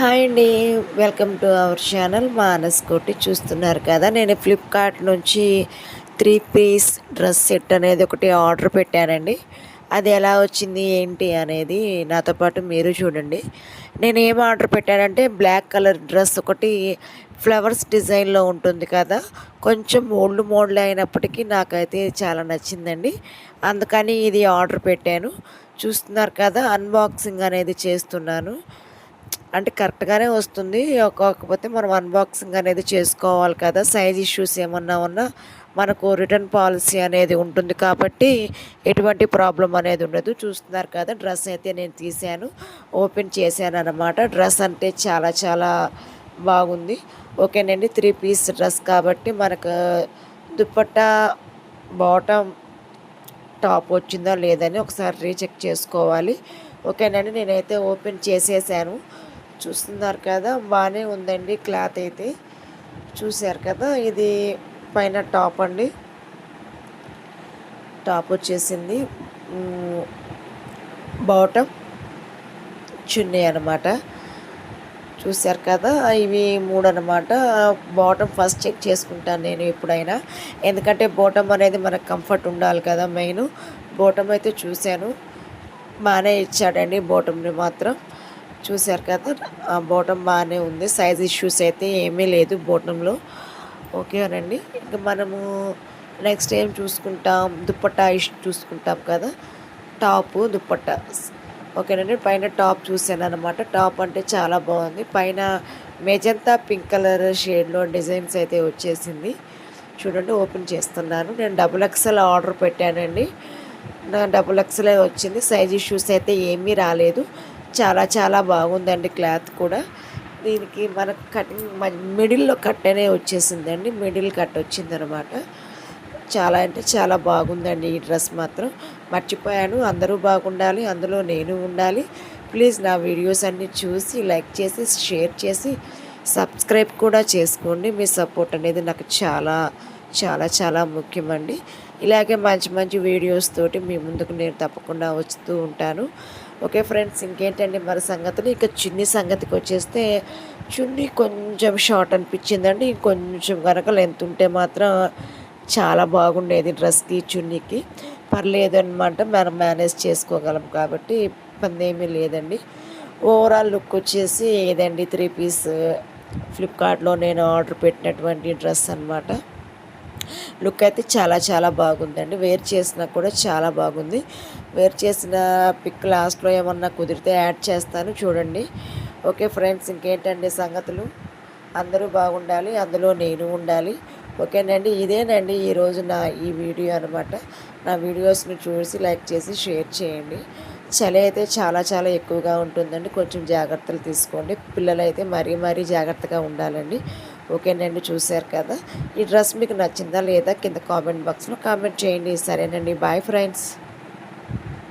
Hi అండి. Welcome to our channel Manas Koti చూస్తున్నారు కదా. నేను ఫ్లిప్కార్ట్ నుంచి త్రీ పీస్ డ్రెస్ సెట్ అనేది ఒకటి ఆర్డర్ పెట్టానండి. అది ఎలా వచ్చింది ఏంటి అనేది నాతో పాటు మీరు చూడండి. నేను ఏం ఆర్డర్ పెట్టానంటే బ్లాక్ కలర్ డ్రెస్ ఒకటి ఫ్లవర్స్ డిజైన్లో ఉంటుంది కదా. కొంచెం ఓల్డ్ మోడల్ అయినప్పటికీ నాకైతే చాలా నచ్చిందండి. అందుకని ఇది ఆర్డర్ పెట్టాను. చూస్తున్నారు కదా అన్బాక్సింగ్ అనేది చేస్తున్నాను. అంటే కరెక్ట్గానే వస్తుంది. కాకపోతే మనం అన్బాక్సింగ్ అనేది చేసుకోవాలి కదా. సైజ్ ఇష్యూస్ ఏమన్నా ఉన్నా మనకు రిటర్న్ పాలసీ అనేది ఉంటుంది కాబట్టి ఎటువంటి ప్రాబ్లం అనేది ఉండదు. చూస్తున్నారు కదా డ్రెస్ అయితే నేను తీసాను ఓపెన్ చేశాను అనమాట డ్రెస్ అంటే చాలా చాలా బాగుంది. ఓకేనండి త్రీ పీస్ డ్రెస్ కాబట్టి మనకు దుప్పట్టా బాటమ్ టాప్ వచ్చిందా లేదని ఒకసారి రీచెక్ చేసుకోవాలి. ఓకేనండి నేనైతే ఓపెన్ చేసేసాను. చూస్తున్నారు కదా బాగానే ఉందండి క్లాత్ అయితే. చూశారు కదా ఇది పైన టాప్ అండి. టాప్ వచ్చేసింది. బాటమ్ చున్నీ అనమాట చూశారు కదా ఇవి మూడు అనమాట బాటమ్ ఫస్ట్ చెక్ చేసుకుంటాను నేను ఎప్పుడైనా. ఎందుకంటే బాటమ్ అనేది మనకు కంఫర్ట్ ఉండాలి కదా మెయిన్. బాటమ్ అయితే చూశాను. బాగానే ఇచ్చాడండి బాటమ్ని మాత్రం. చూశారు కదా ఆ బాగానే ఉంది. సైజ్ ఇష్యూస్ అయితే ఏమీ లేదు బోటంలో ఓకేనండి ఇంకా మనము నెక్స్ట్ ఏం చూసుకుంటాం? దుప్పట్టా ఇష్ చూసుకుంటాం కదా. టాపు దుప్పట్టా. ఓకేనండి పైన టాప్ చూసాను అనమాట టాప్ అంటే చాలా బాగుంది. పైన మెజంతా పింక్ కలర్ షేడ్లో డిజైన్స్ అయితే వచ్చేసింది. చూడండి ఓపెన్ చేస్తున్నాను. నేను డబుల్ ఎక్స్ఎల్ ఆర్డర్ పెట్టానండి. నా డబుల్ ఎక్స్ఎల్ వచ్చింది. సైజ్ ఇష్యూస్ అయితే ఏమీ రాలేదు. చాలా చాలా బాగుందండి క్లాత్ కూడా. దీనికి మనకు కటింగ్ మిడిల్లో కట్ అనే వచ్చేసిందండి. మిడిల్ కట్ వచ్చిందనమాట. చాలా అంటే చాలా బాగుందండి ఈ డ్రెస్ మాత్రం. మర్చిపోయాను. అందరూ బాగుండాలి అందులో నేను ఉండాలి. ప్లీజ్ నా వీడియోస్ అన్నీ చూసి లైక్ చేసి షేర్ చేసి సబ్స్క్రైబ్ కూడా చేసుకోండి. మీ సపోర్ట్ అనేది నాకు చాలా చాలా చాలా ముఖ్యమండి. ఇలాగే మంచి మంచి వీడియోస్ తోటి మీ ముందుకు నేను తప్పకుండా వస్తూ ఉంటాను. ఓకే ఫ్రెండ్స్ ఇంకేంటండి మరి సంగతులు? ఇక చున్నీ సంగతికి వచ్చేస్తే చున్నీ కొంచెం షార్ట్ అనిపించిందండి. కొంచెం కనుక లెంత్ ఉంటే మాత్రం చాలా బాగుండేది డ్రెస్కి చున్నీకి. పర్లేదు అనమాట మనం మేనేజ్ చేసుకోగలం కాబట్టి ఇబ్బంది ఏమీ లేదండి. ఓవరాల్ లుక్ వచ్చేసి ఏదండి త్రీ పీస్ ఫ్లిప్కార్ట్లో నేను ఆర్డర్ పెట్టినటువంటి డ్రెస్ అనమాట లుక్ అయితే చాలా చాలా బాగుందండి. వేర్ చేసినా కూడా చాలా బాగుంది. వేర్ చేసిన పిక్ లాస్ట్లో ఏమన్నా కుదిరితే యాడ్ చేస్తాను చూడండి. ఓకే ఫ్రెండ్స్ ఇంకేంటండి సంగతులు? అందరూ బాగుండాలి అందులో నేను ఉండాలి. ఓకేనండి ఇదేనండి ఈరోజు నా ఈ వీడియో అనమాట నా వీడియోస్ని చూసి లైక్ చేసి షేర్ చేయండి. చలి అయితే చాలా చాలా ఎక్కువగా ఉంటుందండి. కొంచెం జాగ్రత్తలు తీసుకోండి. పిల్లలైతే మరీ మరీ జాగ్రత్తగా ఉండాలండి. ఓకేనండి చూశారు కదా. ఈ డ్రెస్ మీకు నచ్చిందా లేదా కింద కామెంట్ బాక్స్లో కామెంట్ చేయండి. సరేనండి బాయ్ ఫ్రెండ్స్.